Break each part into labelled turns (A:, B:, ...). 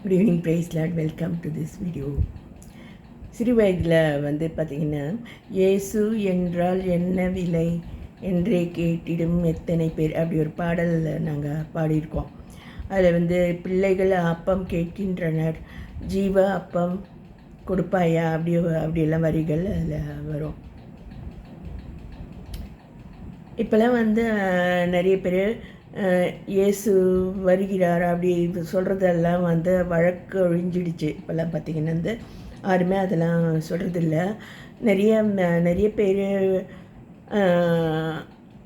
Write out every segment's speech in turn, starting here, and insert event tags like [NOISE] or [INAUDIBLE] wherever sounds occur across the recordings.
A: Good evening praise Lord welcome to this video சிறு வயதில் வந்து பார்த்திங்கன்னா இயேசு என்றால் என்ன விலை? என்றே கேட்டிடும் எத்தனை பேர் அப்படி ஒரு பாடலில் நாங்கள் பாடியிருக்கோம். அதில் வந்து பிள்ளைகள் அப்பம் கேட்கின்றனர் ஜீவ அப்பம் கொடுப்பாயா? அப்படி அப்படியெல்லாம் வரிகள் அதில் வரும். இப்போல்லாம் வந்து நிறைய பேர் இயேசு வருகிறார் அப்படி சொல்கிறதெல்லாம் வந்து வழக்கு ஒழிஞ்சிடுச்சு. இப்போல்லாம் பார்த்திங்கன்னா வந்து யாருமே அதெல்லாம் சொல்கிறதில்ல நிறைய நிறைய பேர்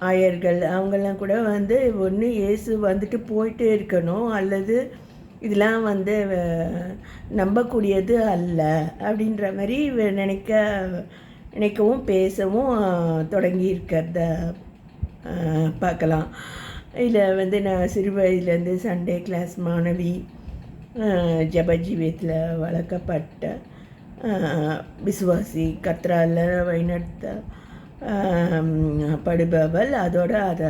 A: ஆயர்கள் அவங்கெல்லாம் கூட வந்து ஒன்று இயேசு வந்துட்டு போயிட்டே இருக்கணும் அல்லது இதெல்லாம் வந்து நம்பக்கூடியது அல்ல அப்படின்ற மாதிரி நினைக்க நினைக்கவும் பேசவும் தொடங்கி இருக்கிறத பார்க்கலாம். இதில் வந்து நான் சிறு வயதுலேருந்து சண்டே கிளாஸ் மாணவி ஜபஜீவியத்தில் வளர்க்கப்பட்ட விசுவாசி கத்ரால வழிநடத்த படுபவள். அதோட அதை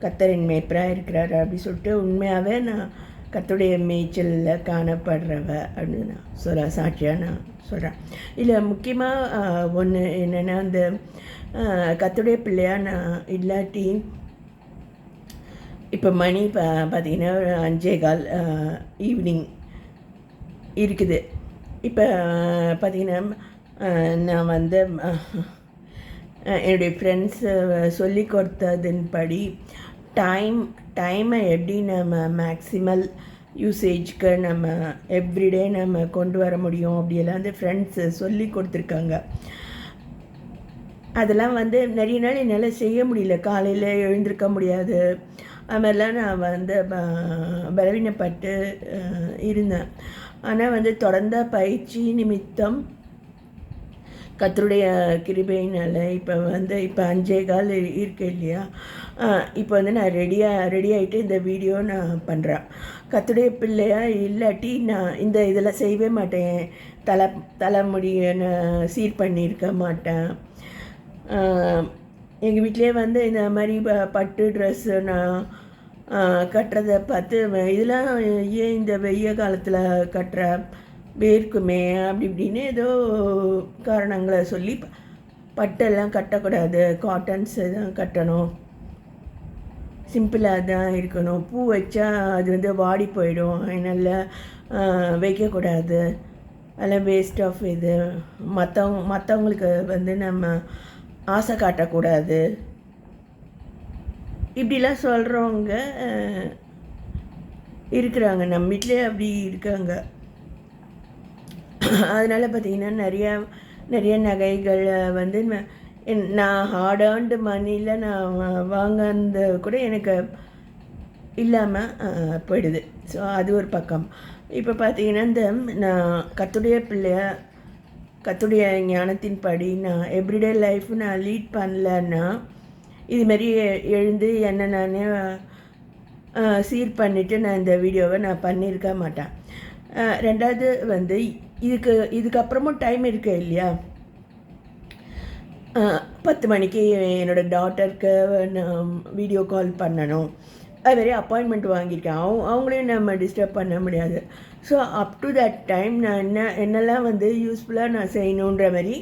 A: கத்தரின் மேய்ப்பராக இருக்கிறார் அப்படின்னு சொல்லிட்டு உண்மையாகவே நான் கத்துடைய மேய்ச்சலில் காணப்படுறவ அப்படின்னு நான் சொல்ல சாட்சியாக நான் சொல்கிறேன் இதில் முக்கியமாக ஒன்று என்னென்னா அந்த கத்துடைய பிள்ளையாக நான் இல்லாட்டி இப்போ மணி பா பார்த்தீங்கன்னா அஞ்சே கால் ஈவினிங் இருக்குது. இப்போ பார்த்தீங்கன்னா நான் வந்து என்னுடைய ஃப்ரெண்ட்ஸ் சொல்லி கொடுத்ததின்படி டைம் டைமை எப்படி நம்ம மேக்சிமல் யூசேஜ்க்கு நம்ம எவ்ரிடே நம்ம கொண்டு வர முடியும் அப்படியெல்லாம் வந்து ஃப்ரெண்ட்ஸ் சொல்லி கொடுத்துருக்காங்க. அதெல்லாம் வந்து நிறைய நாள் என்னால் செய்ய முடியல. காலையில் எழுந்திருக்க முடியாது. அது மாதிரிலாம் நான் வந்து ப- பலவீனப்பட்டு இருந்தேன். ஆனால் வந்து தொடர்ந்த பயிற்சி நிமித்தம் கத்தருடைய கிருபையினால் இப்போ வந்து இப்போ அஞ்சே கால் இ- இருக்கு இல்லையா? இப்போ வந்து நான் ரெடியாக ரெடி ஆகிட்டு இந்த வீடியோ நான் பண்ணுறேன் கத்துடைய பிள்ளையா இல்லாட்டி நான் இந்த இதெல்லாம் செய்யவே மாட்டேன். தலை தலைமுடியை நான் சீர் பண்ணியிருக்க மாட்டேன். எங்கள் வீட்டிலே வந்து இந்த மாதிரி பட்டு ட்ரெஸ்ஸு நான் கட்டுறதை பார்த்து இதெல்லாம் ஏன் இந்த வெய்ய காலத்தில் கட்டுற? வேர்க்குமே அப்படி இப்படின்னு ஏதோ காரணங்களை சொல்லி ப- பட்டெல்லாம் கட்டக்கூடாது. காட்டன்ஸ் தான் கட்டணும். சிம்பிளாக தான் இருக்கணும். பூ வச்சா அது வந்து வாடி போயிடும். அதனால் வைக்கக்கூடாது. அதெல்லாம் வேஸ்ட் ஆஃப் இது. மற்றவங்க மற்றவங்களுக்கு வந்து நம்ம ஆசை காட்டக்கூடாது. இப்படிலாம் சொல்கிறவங்க இருக்கிறாங்க. நம்ம வீட்டிலே அப்படி இருக்காங்க. அதனால் பார்த்திங்கன்னா நிறையா நிறைய நகைகள் வந்து என்- நான் ஹார்ட் ஆண்டு மணியில் நான் வா- வாங்கினது கூட எனக்கு இல்லாமல் போயிடுது. ஸோ அது ஒரு பக்கம். இப்போ பார்த்தீங்கன்னா இந்த நான் கத்துடைய பிள்ளைய கத்துடைய ஞானத்தின் படி நான் எவ்ரிடே லைஃப் நான் லீட் பண்ணலன்னா இதுமாரி எழுந்து என்ன நானே சீர் பண்ணிவிட்டு நான் இந்த வீடியோவை நான் பண்ணியிருக்க மாட்டேன். ரெண்டாவது வந்து இதுக்கு இதுக்கப்புறமும் டைம் இருக்கு இல்லையா? பத்து மணிக்கு என்னோட டாட்டருக்கு நான் வீடியோ கால் பண்ணணும். அது மாதிரி அப்பாயின்மெண்ட் வாங்கியிருக்கேன். அவங்க அவங்களையும் நம்ம டிஸ்டர்ப் பண்ண முடியாது. So up to that time நான் என்ன என்னெல்லாம் வந்து யூஸ்ஃபுல்லாக நான் செய்யணுன்ற மாதிரி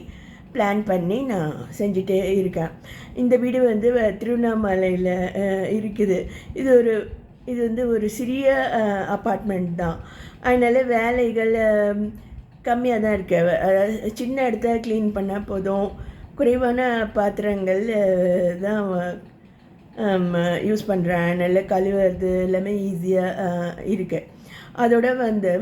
A: பிளான் பண்ணி நான் செஞ்சுட்டே இருக்கேன். இந்த வீடு வந்து வ- திருவண்ணாமலையில் இருக்குது. இது ஒரு இது வந்து ஒரு சிறிய அப்பார்ட்மெண்ட் தான். அதனால் வேலைகள் கம்மியாக தான் இருக்கு. அதாவது சின்ன இடத்த க்ளீன் பண்ணால் போதும். குறைவான பாத்திரங்கள் தான் யூஸ் பண்ணுறேன் நல்லா கழுவுறது எல்லாமே ஈஸியாக இருக்குது அதோட வந்து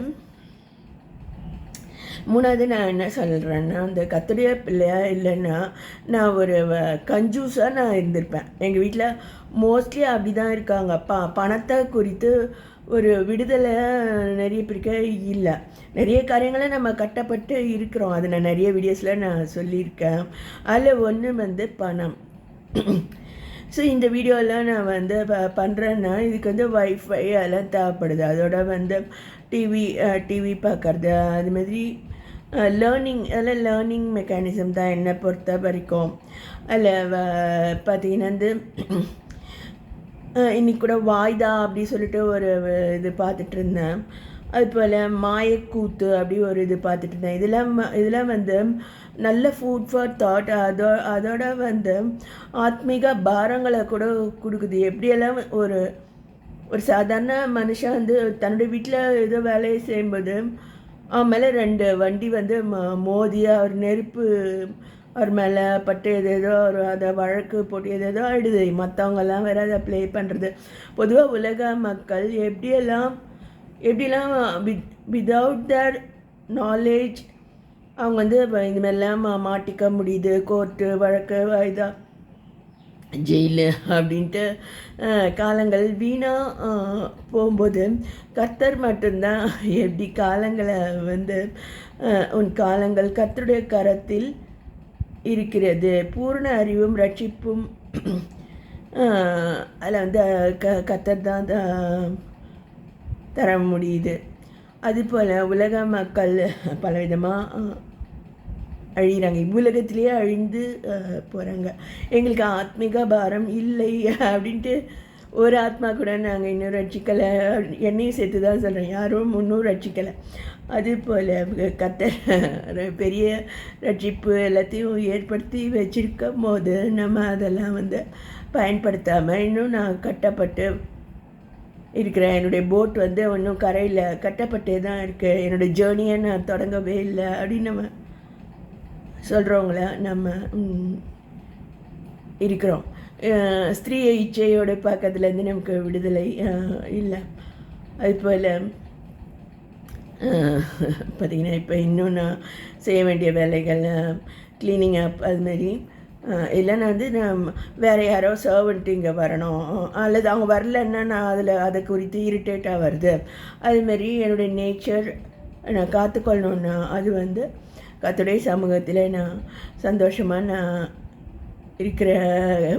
A: மூணாவது நான் என்ன சொல்கிறேன்னா அந்த கத்துடைய பிள்ளையா இல்லைன்னா நான் ஒரு வ- கஞ்சூஸாக நான் இருந்திருப்பேன். எங்கள் வீட்டில் மோஸ்ட்லி அப்படி தான் இருக்காங்க ப பணத்தை குறித்து ஒரு விடுதலை நிறைய பேருக்கு இல்லை. நிறைய காரியங்களை நம்ம கட்டப்பட்டு இருக்கிறோம். அதை நான் நிறைய வீடியோஸில் நான் சொல்லியிருக்கேன். அதில் ஒன்று வந்து பணம். ஸோ இந்த வீடியோலாம் நான் வந்து ப பண்ணுறேன்னா இதுக்கு வந்து வைஃபை அதெல்லாம் தேவைப்படுது. அதோட வந்து டிவி டிவி பார்க்குறது அது மாதிரி லேர்னிங் அதெல்லாம் லேர்னிங் மெக்கானிசம் தான் என்னை பொறுத்த வரைக்கும். அதில் பார்த்தீங்கன்னா வந்து [CLEARS THROAT] இன்றைக்கி கூட வாய்தா அப்படி சொல்லிட்டு ஒரு இது பார்த்துட்டு இருந்தேன். அதுபோல் மாயக்கூத்து அப்படி ஒரு இது பார்த்துட்டு இருந்தேன். இதெல்லாம் ம- இதெல்லாம் வந்து நல்ல ஃபுட் ஃபார் தாட் அதோ அதோட வந்து ஆத்மீக பாரங்களை கூட கொடுக்குது. எப்படியெல்லாம் ஒரு ஒரு சாதாரண மனுஷன் வந்து தன்னுடைய வீட்டில் ஏதோ வேலையை செய்யும்போது மேலே ரெண்டு வண்டி வந்து ம- மோதி அவர் நெருப்பு அவர் மேலே பட்டு எது ஏதோ ஒரு அதை வழக்கு போட்டு எது ஏதோ ஆயிடுது. மற்றவங்கெல்லாம் வேற அதை ப்ளே பண்ணுறது பொதுவாக உலக மக்கள் எப்படியெல்லாம் எப்படிலாம் வித் விதவுட் தர் நாலேஜ் அவங்க வந்து இந்த மாதிரிலாம் மா- மாட்டிக்க முடியுது. கோர்ட்டு வழக்கு இதாக ஜெயிலு அப்படின்ட்டு காலங்கள் வீணாக போகும்போது கர்த்தர் மட்டும்தான் எப்படி காலங்களை வந்து உன் காலங்கள் கர்த்தருடைய கரத்தில் இருக்கிறது. பூர்ண அறிவும் ரட்சிப்பும் அதில் வந்து க கர்த்தர் தான் தர முடியுது. அதுபோல் உலக மக்கள் பலவிதமாக அழிகிறாங்க இவ்வுலகத்திலேயே அழிந்து போகிறாங்க எங்களுக்கு ஆத்மிக பாரம் இல்லை [LAUGHS] அப்படின்ட்டு ஒரு ஆத்மா கூட நாங்கள் இன்னும் ரட்சிக்கலை. என்னையும் சேர்த்து தான் சொல்கிறேன் யாரும் முன்னும் ரட்சிக்கலை. அது போல் கத்த பெரிய ரட்சிப்பு எல்லாத்தையும் ஏற்படுத்தி வச்சிருக்கும் போது நம்ம அதெல்லாம் வந்து பயன்படுத்தாமல் இன்னும் நான் கட்டப்பட்டு இருக்கிறேன். என்னுடைய போட் வந்து இன்னும் கரையில் கட்டப்பட்டே தான் இருக்குது என்னோடய ஜேர்னியை நான் தொடங்கவே இல்லை அப்படின்னு நம்ம சொல்கிறவங்கள நம்ம இருக்கிறோம். ஸ்திரீ இச்சையோட பக்கத்துலேருந்து நமக்கு விடுதலை இல்லை. அதுபோல் பார்த்திங்கன்னா இப்போ இன்னும் நான் செய்ய வேண்டிய வேலைகள் க்ளீனிங் அப் அதுமாரி இல்லைன்னா வந்து நான் வேறு யாரோ சர்வெண்ட் இங்கே வரணும் அல்லது அவங்க வரலன்னா நான் அதில் அதை குறித்து இரிட்டேட்டாக வருது. அதுமாரி என்னுடைய நேச்சர் நான் காத்துக்கொள்ளணுன்னா அது வந்து கத்துடைய சமூகத்தில் நான் சந்தோஷமாக நான் இருக்கிற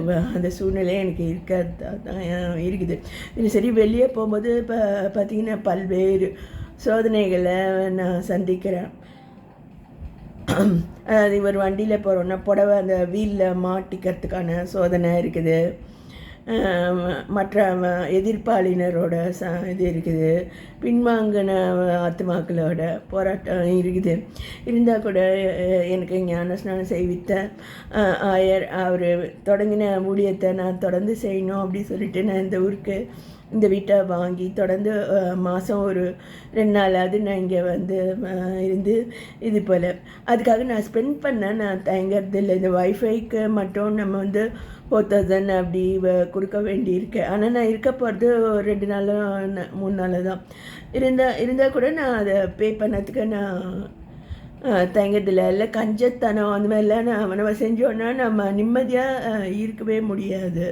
A: வ- அந்த சூழ்நிலை எனக்கு இருக்க தான் இருக்குது. சரி வெளியே போகும்போது இப்போ பார்த்திங்கன்னா பல்வேறு சோதனைகளை நான் சந்திக்கிறேன். அதாவது ஒரு வண்டியில் போகிறோன்னா புடவை அந்த வீலில் மாட்டிக்கிறதுக்கான சோதனை இருக்குது. மற்ற வ- எதிர்ப்பாளினரோட ச இது இருக்குது. பின்வாங்கின ஆத்மாக்களோட போராட்டம் இருக்குது. இருந்தால் கூட எனக்கு ஞானஸ்நானம் செய்வித்த ஆயர் அவர் தொடங்கின ஊழியத்தை நான் தொடர்ந்து செய்யணும் அப்படி சொல்லிட்டு நான் இந்த ஊருக்கு இந்த வீட்டை வாங்கி தொடர்ந்து மாதம் ஒரு ரெண்டு நாளாவது நான் இங்கே வந்து இருந்து இது போல். அதுக்காக நான் ஸ்பெண்ட் பண்ண நான் தயங்கிறது இல்லை. இந்த ஒய்ஃபைக்கு மட்டும் நம்ம வந்து ஃபோர் தௌசண்ட் அப்படி வ- கொடுக்க வேண்டியிருக்கு. ஆனால் நான் இருக்க போகிறது ஒரு ரெண்டு நாளும் மூணு நாள் தான். இருந்தால் இருந்தால் கூட நான் அதை பே பண்ணதுக்கு நான் தயங்குறதில்ல. இல்லை கஞ்சத்தனம் அந்த மாதிரிலாம் நான் நம்ம செஞ்சோன்னா நம்ம நிம்மதியாக இருக்கவே முடியாது.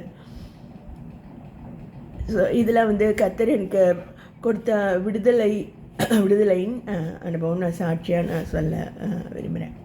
A: ஸோ இதில் வந்து கத்தர் எனக்கு கொடுத்த விடுதலை விடுதலையின் அனுபவம். நான் சாட்சியாக நான் சொல்ல விரும்புகிறேன்